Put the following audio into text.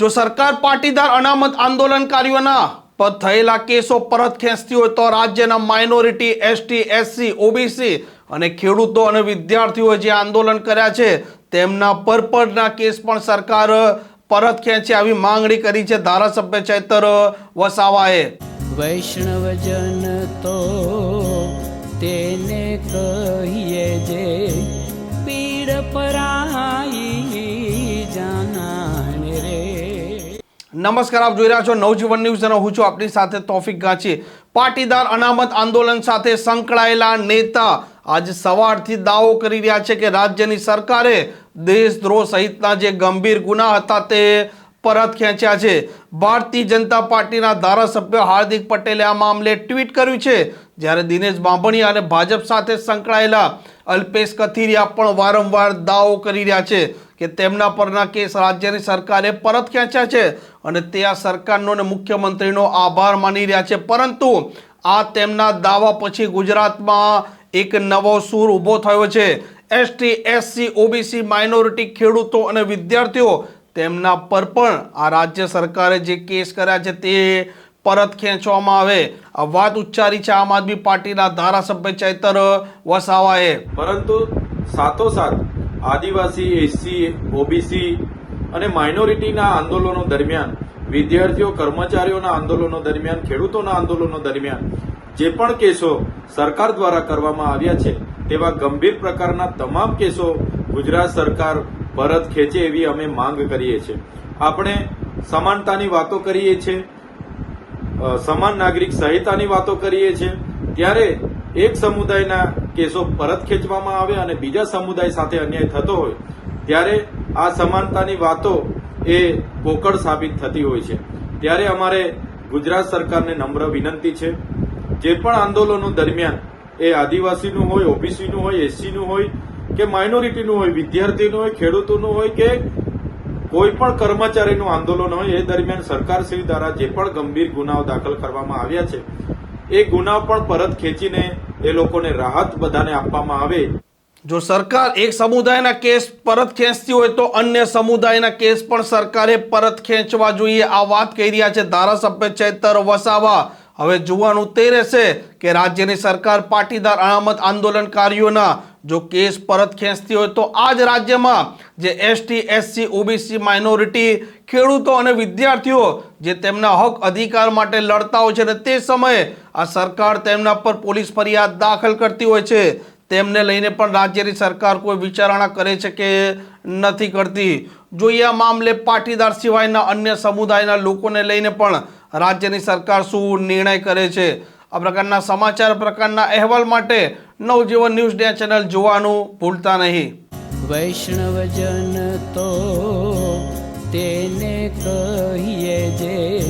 જો સરકાર પાટીદાર અનામત આંદોલનકારીઓના પર થયેલા કેસો પરત ખેંચતી હોય તો રાજ્યના માઇનોરિટી, એસટી, એસસી, ઓબીસી અને ખેડૂતો અને વિદ્યાર્થીઓએ જે આંદોલન કર્યા છે, તેમના પર પરના કેસ પણ સરકાર પરત ખેંચે આવી માંગણી કરી છે ધારાસભ્ય ચૈતર વસાવાએ. વૈષ્ણવજન તો તેને કહીએ જે પીડ પરાઈ નમસ્કાર, આપ જોઈ રહ્યા છો નવજીવન ન્યૂઝ અને હું છું આપની સાથે તોફિક ગાંચી. પાટીદાર અનામત આંદોલન સાથે સંકળાયેલા નેતા આજે સવારથી દાવો કરી રહ્યા છે કે રાજ્યની સરકારે દેશદ્રોહ સહિતના જે ગંભીર ગુના હતા તે પરત ખેંચ્યા છે. ભારતીય જનતા પાર્ટીના ધારાસભ્ય હાર્દિક પટેલે આ મામલે ટ્વીટ કર્યું છે. જ્યારે દિનેશ બાંભણિયા અને ભાજપ સાથે સંકળાયેલા અલ્પેશ કથિરિયા પણ વારંવાર દાવો કરી રહ્યા છે. કે તેમના પરના કેસ રાજ્યની સરકારે પરત ખેંચ્યા છે અને તે આ સરકારનો અને મુખ્યમંત્રીનો આભાર માની રહ્યા છે. પરંતુ આ તેમના દાવા પછી ગુજરાતમાં એક નવો સૂર ઊભો થયો છે. એસટી, એસસી, ઓબીસી માઇનોરિટી ખેડૂતો અને વિદ્યાર્થીઓ તેમના પર પણ આ રાજ્ય સરકારે જે કેસ કર્યા છે તે પરત ખેંચવામાં આવે. આ વાત ઉચ્ચારી છે આમ આદમી પાર્ટીના ધારાસભ્ય ચૈતર વસાવાએ. પરંતુ સાથોસાથ આદિવાસી, એસસી, ઓબીસી અને માઇનોરિટીના આંદોલનો દરમિયાન, વિદ્યાર્થીઓ, કર્મચારીઓના આંદોલનો દરમિયાન, ખેડૂતોના આંદોલનો દરમિયાન જે પણ કેસો સરકાર દ્વારા કરવામાં આવ્યા છે, તેવા ગંભીર પ્રકારના તમામ કેસો ગુજરાત સરકાર પરત ખેંચે એવી અમે માંગ કરીએ છીએ. આપણે સમાનતાની વાતો કરીએ છીએ સમાન નાગરિક સંહિતાની વાતો કરીએ છીએ, ત્યારે એક સમુદાયના કેસો પરત ખેંચવામાં આવે અને બીજા સમુદાય સાથે અન્યાય થતો હોય, ત્યારે આ સમાનતાની વાતો એ પોકળ સાબિત થતી હોય છે. ત્યારે અમારે ગુજરાત સરકારને નમ્ર વિનંતી છે. જે પણ આંદોલનો દરમિયાન એ આદિવાસીનું હોય, ઓબીસીનું હોય, એસસીનું હોય, કે માઇનોરિટીનું હોય, વિદ્યાર્થીનું હોય, ખેડૂતોનું હોય, કે કોઈ પણ કર્મચારીનું આંદોલન હોય, એ દરમિયાન સરકારશ્રી દ્વારા જે પણ ગંભીર ગુનાઓ દાખલ કરવામાં આવ્યા છે, એ ગુનાઓ પણ પરત ખેંચીને એ લોકોને રાહત બધાને આપવામાં આવે. જો સરકાર એક સમુદાયના કેસ પરત ખેંચતી હોય તો અન્ય સમુદાયના કેસ પણ સરકારે પરત ખેંચવા જોઈએ. આ વાત કહી રહ્યા છે ધારાસભ્ય ચેતર વસાવા. હવે જોવાનું તે રહેશે કે રાજ્યની સરકાર પાટીદાર અનામત આંદોલનકારીઓના જો કેસ પરત ખેંચતી હોય તો આ જ રાજ્યમાં જે એસટી, એસસી, ઓબીસી માઇનોરિટી ખેડૂતો અને વિદ્યાર્થીઓ જે તેમના હક અધિકાર માટે લડતા હોય છે અને તે સમયે આ સરકાર તેમના પર પોલીસ ફરિયાદ દાખલ કરતી હોય છે, તેમને લઈને પણ રાજ્યની સરકાર કોઈ વિચારણા કરે છે કે નથી કરતી. જોઈએ આ મામલે પાટીદાર સિવાયના અન્ય સમુદાયના લોકોને લઈને પણ રાજ્યની સરકાર શું નિર્ણય કરે છે? આ પ્રકારના સમાચાર, પ્રકારના અહેવાલ માટે નવજીવન ન્યૂઝ ડે ચેનલ જોવાનું ભૂલતા નહીં. વૈષ્ણવજન તો તેને કહીએ જે